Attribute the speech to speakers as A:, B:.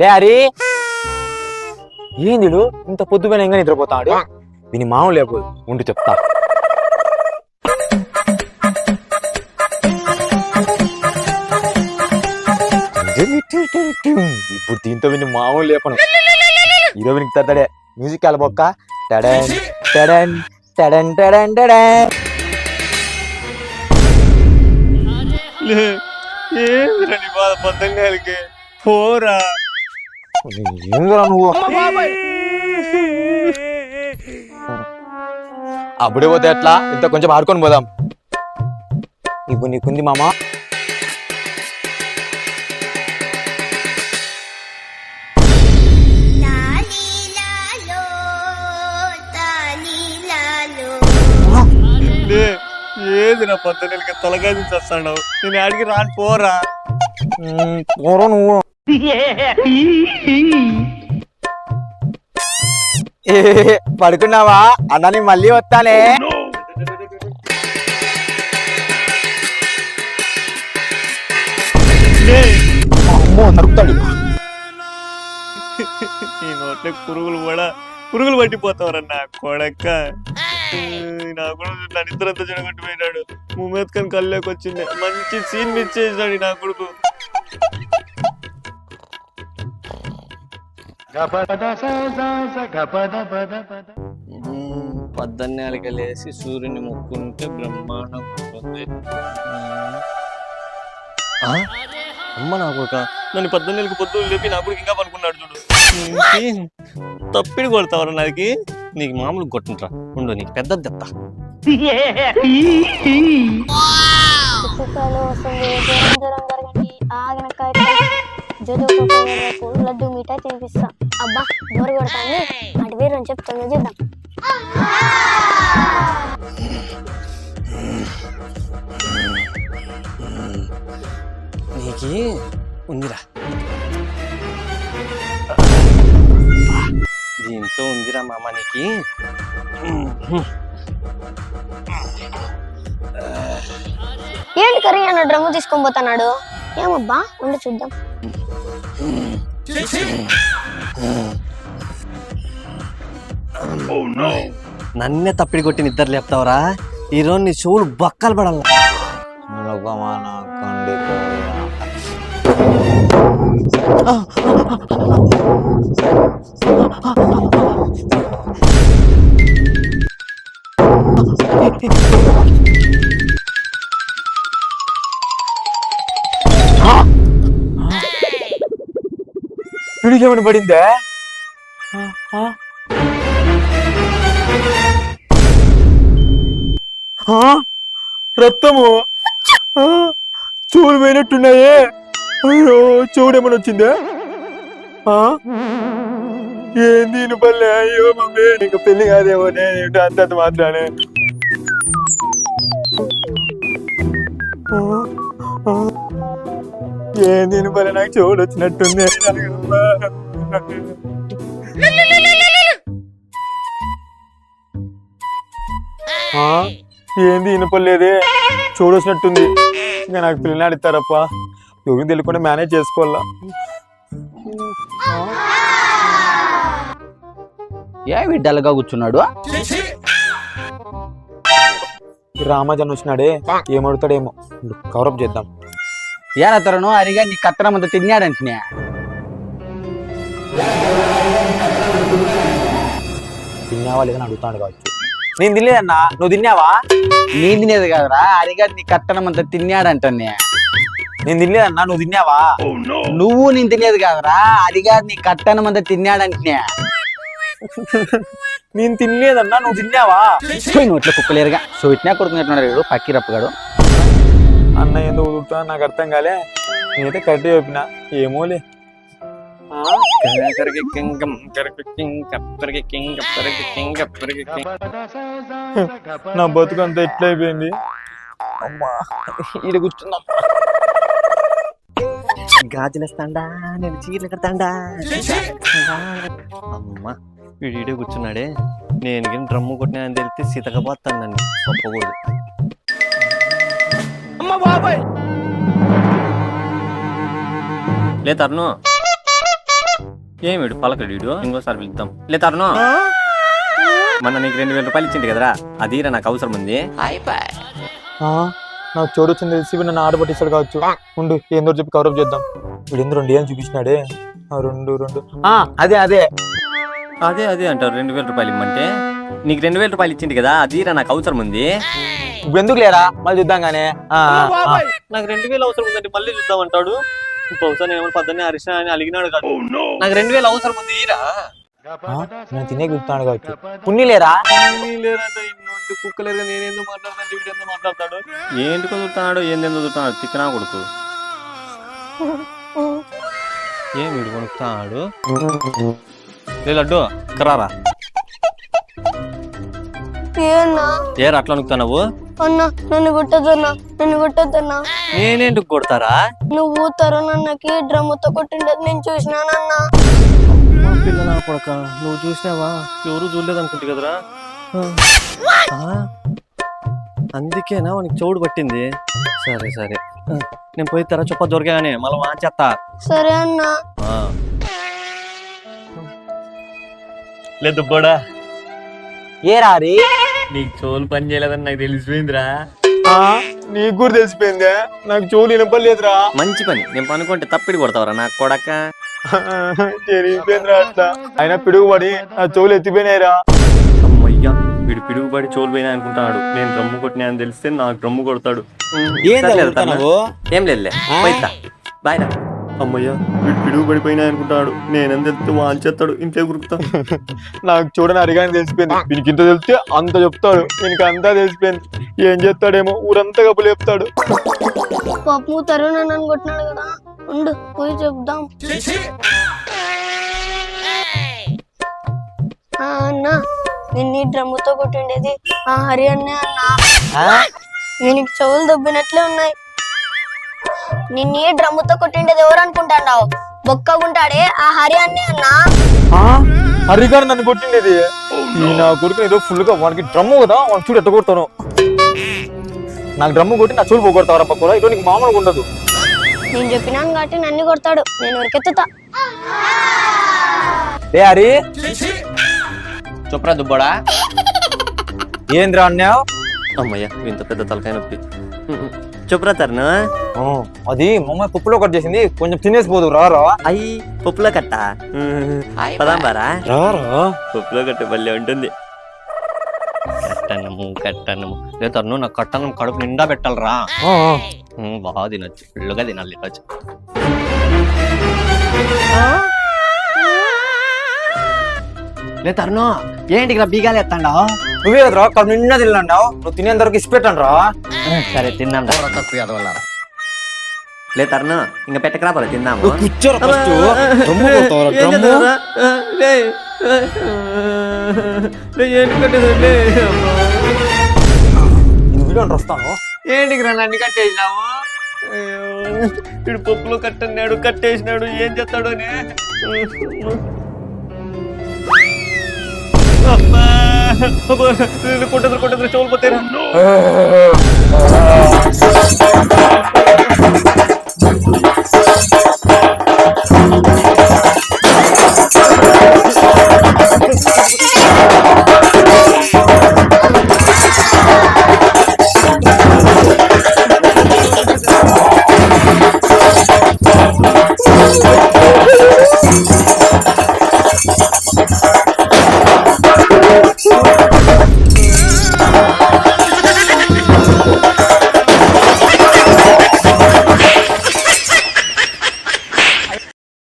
A: లే హరి! ఏంది వీడు? ఇంత పొద్దుపోయిన ఇంకా నిద్రపోతాడు? విని మామూలు లేకపోదు ఉండి చెప్తా. ఇప్పుడు దీంతో విని మామూలు లేపను. ఈరోజు వినికి తడతాడే మ్యూజిక్ వెళ్ళబొక్క టడన్ టడన్ టడన్ టడన్ టడన్.
B: నీ బాధ? పోరా.
A: ఏందిరా నువ్వు? అప్పుడే పోతే ఎట్లా? ఇంత కొంచెం ఆడుకొని పోదాం. ఇప్పుడు నీకుంది మామ?
B: ఏందిరా పొద్దున్నకి తలకాయ చేస్తాడు నేను ఆడికి రాను పోరా.
A: పోరా నువ్వు. పడుకున్నావా? అన్నని మళ్ళీ వస్తానే.
B: లే,
A: అమ్మో నరుకుతాడు.
B: ఈ నోట్లో పురుగులు కూడా పురుగులు పట్టిపోతావరన్నా కొడక్క నా కొడుకు నా నిద్రంతా చెడగొట్టిపోయినాడు. ముమ్మేత్కని కళ్ళలోకి వచ్చింది. మంచి సీన్ మిస్ చేసినాడు నా కొడుకు. పద్దన్నేళ్ళకి లేసి సూర్యుని ముక్కుంటే బ్రహ్మాండం ఉంటుంది? అమ్మ నా కొడుక? నన్ను పద్దెనిమిదికి పొద్దున్న లేపి నా కొడుకు ఇంకా పనుకున్నాడు చూడు? తప్పిడి కొడతావరా నాకి? నీకు మామూలు కొట్టుంట్రా ఉండు నీకు
C: పెద్ద దెత్త లడ్డు మిఠాయి తినిపిస్తా అబ్బా బోరు కొడతాను అటు పేరు అని చెప్తాను చేద్దాం
B: నీకి ఉందిరా. దీంతో ఉందిరా మామ నీకి.
C: ఏంటి కర్రీ అన్న డ్రమ్ము తీసుకొని పోతున్నాడు? ఏమబ్బా? ఉండి చూద్దాం.
B: నన్నే తప్పిడి కొట్టి నిద్ర లేపుతావరా? ఈ రోజు నీ చెవులు బక్కలు పడాల.
A: పిడికేమని పడిందే? ఆ? రక్తము? చూలు పోయినట్టున్నాయే అయ్యో చూడేమని వచ్చిందే? ఆ? ఏంది నువ్వు పల్లె? అయ్యో మమ్మీ నీకు పెళ్ళి కాదేమో నేను అంతంత మాత్రానే ఆ, ఏంది నువ్వు పల్లె? నాకు చెవుడు వచ్చినట్టుంది. ఆ, ఏంది ఇనపలేదే చూడొచ్చినట్టుంది ఇంకా నాకు పిల్లలు ఇస్తారప్ప ఎవరికి తెలియకుండా మేనేజ్ చేసుకోవాలా?
D: ఏ విడ్డలుగా కూర్చున్నాడు?
A: రామాజన్ వచ్చినాడే ఏమడుతాడేమో కవరప్ చేద్దాం.
D: ఏరా తరుణు అరిగా నీ కత్తనం అంతా తిన్నాడంటే
A: తిన్నావా లేదని అడుగుతాడు కావచ్చు. నేను తినలేదన్నా నువ్వు తిన్నావా?
D: నీ తినేది కాదురా అరిగా నీ కత్తనం అంతా తిన్నాడంటే
A: నేను తినలేదన్నా నువ్వు తిన్నావా?
D: నువ్వు నేను తినేది కాదురా. అరిగా నీ కట్టనం అంతా తిన్నాడంటే.
A: నేను తినలేదన్నా నువ్వు తిన్నావా?
D: నోట్లో కుక్కలేరుగా సోయిట్నా కొడుకున్నట్టున్నాడు పక్కిరప్పగాడు
A: అన్న ఎందుకు వదులుతా నాకు అర్థం కాలే. నేనైతే కరెక్ట్ చెప్పిన. ఏమోలే. ఆ? నా బతుకు అంతా ఎట్లా అయిపోయింది అమ్మా ఈడ కూర్చున్నా
B: గాజులేస్తాండా నేను చీరలు కడతాండా. అమ్మా వీడు ఈడే కూర్చున్నాడే. నేను కానీ డ్రమ్ము కొట్టినా అని తెలిస్తే సీతకపోతాను నన్ను. చెప్పకూడదు లే తరుణు. ఏమిడు పలకడు ఇంకోసారి పిలుద్దాం. లే తరుణు. మొన్న నీకు రెండు వేల రూపాయలు ఇచ్చింది కదరా? అదిరా నాకు అవసరం ఉంది.
A: ఆ, నాకు చోటు వచ్చింది తెలిసి నన్ను ఆడబట్టిస్తాడు కావచ్చు. ఉండు ఏందో చెప్పి కవరప్ చేద్దాం. వీడు ఎందుకు రెండు ఏం చూపించినాడే? ఆ, రెండు రెండు. ఆ, అదే అదే.
B: అదే అదే అంటారు రెండు వేల రూపాయలు ఇమ్మంటే? నీకు రెండు వేల రూపాయలు ఇచ్చింది కదా అదిరా నాకు అవసరం ఉంది.
A: ఇప్పుడు ఎందుకు లేరా? మళ్ళీ చూద్దాం గానే ఆ, ఆ, ఆ.
B: నాకు రెండు వేలు అవసరం ఉందండి మళ్ళీ చూద్దాం అంటాడు. బహుశా నేను ఏమైనా పద్దెనే హరిష అని అలిగినాడు కాదు. నాకు రెండు వేలు అవసరం ఉంది ఈరా.
A: ఆ, నేను తినే గుర్తున్నాడు కావచ్చు. పుణ్య లేరా
B: లేరంటే ఇన్నోటి కుక్కలేరుగా నేనేందో మాట్లాడతాను వీడేందో మాట్లాడతాడు ఏంటి కుదురుతున్నాడు? ఏందేం కుదురుతున్నాడు? తిక్కనా కొడుకు. ఏం వీడు కొనుక్కున్నాడు లే లడ్డు కరారా ఏరా అట్లా అనుకుతున్నావు
C: అన్న నన్ను కొట్టొద్దన్నా నన్ను కొట్టొద్దన్నా
B: నేనేంటి కొడతారా?
C: నువ్వు తరుణన్నకి డ్రమ్ముతో కొట్టిండేది? నేను చూసినానన్నా
B: పిల్ల నా కొడక నువ్వు చూసినావా? ఎవరు చూడలేదు అనుకుంటు కదరా? అందుకేనా వానికి చౌడు పట్టింది? సరే సరే. నేను పోయి తెర చొప్ప దొరికాగానే మళ్ళీ వాచేస్తా
C: సరే అన్నా.
B: లేదు కూడా
A: ఏ రారి
B: నీకు చోలు పని చేయలేదని నాకు తెలిసిపోయిందిరా.
A: ఆ, నీకు కూడా తెలిసిపోయిందే? నాకు చెవులు వినపడలేదురా.
B: మంచి పని. నేను పనుకుంటే తప్పిడి కొడతావరా నాకు కొడక.
A: తెలిసిపోయిందిరా అట్లా. అయినా పిడుగుపడి ఆ చెవులు ఎత్తిపోయినాయిరా.
B: అమ్మయ్యా. వీడు పిడుగుపడి చోలు పోయినా అనుకుంటాడు. నేను డ్రమ్ము కొట్టినా అని తెలిస్తే నాకు డ్రమ్ము కొడతాడు. ఏం లేదులే. బాయ్ రా. అమ్మయ్యా వీడు పిడుగు పడిపోయినా అనుకుంటాడు నేనని తెలిస్తే వాంచేస్తాడు ఇంట్లో గురుకుతా
A: నాకు చూడని అడిగాని తెలిసిపోయింది. వీనికి ఇంత తెలిస్తే అంత చెప్తాడు. వీనికి అంతా తెలిసిపోయింది. ఏం చేస్తాడేమో ఊరంతా కబులు చెప్తాడు
C: పాపము తరుణన్నని కొట్టినాడు కదా. ఉండు పోయి చెప్దాం అన్న. నిన్ను ఈ డ్రమ్ముతో కొట్టిండేది ఆ హరి అన్నే వీనికి చెవులు దొబ్బినట్లే ఉన్నాయి. నిన్ను ఈ డ్రమ్ముతో కొట్టిండేది ఎవరు అనుకుంటాడావు బొక్కగుంటాడే ఆ హరి అన్నే అన్నా.
A: హరిగారు నన్ను కొట్టిండేది. ఈ నా కొడుకు ఏదో ఫుల్గా వానికి డ్రమ్ము కదా వాడిని చూడు ఎట్ట కొడతాను. నాకు డ్రమ్ము కొట్టి నా చూడు పోగొడతావరా పక్కన ఇటు నీకు మామూలుగా ఉండదు.
C: నేను చెప్పినాను కాబట్టి నన్ను కొడతాడు. నేను ఉరికెత్తుతా
A: ఏ హరి?
B: చొప్రా దుబ్బడా?
A: ఏంద్రా అన్నావు
B: అమ్మయ్యా ఇంత పెద్ద తలకాయ నొప్పి. చొప్రా తరుణ్?
A: అది మమ్మ పప్పులో కట్ చేసింది. కొంచెం తినేసి పోదు రారా
B: అయ్యి పప్పులో కట్ట? పదాం బారా?
A: రారా
B: పప్పులో కట్ట భలే ఉంటుంది. కట్టనము కట్టనము. లే తరుణ్ నాకు కట్టనం కడుపు నిండా పెట్టాలరా. బాగా తినొచ్చు ఫుల్గా తినాలి ఈరోజు. లే తరుణ్ ఏంటి ఇక్కడ బీగాలు ఎత్తాండా
A: నువ్వే కదరా కడుపు నిండా తిన్నావు నువ్వు తినేంత వరకు ఇసి పెట్టండి రా
B: సరే తిన్నాం లే తరుణ్ ఇంకా పెట్టకరా పోలే తిందాము.
A: కూర్చోరా ఫస్ట్.
B: అబ్బా,
A: డ్రమ్ము కొడతావరా
B: ఏం
A: డ్రమ్ము
B: చేద్దాంరా? లే, లే, ఏంటి కట్టేసావు? లే, అమ్మా.
A: ఇది వీడియో వస్తాను
B: నన్ను కట్టేసినావు? అయ్యో, వీడు పప్పులో కట్టన్నాడు కట్టేసినాడు ఏం చేస్తాడు అని. ಕೊಟ್ಟಿದ್ರು ಕೊಟ್ಟಿದ್ರು ಚೋಲ್ ಬತ್ತೇನ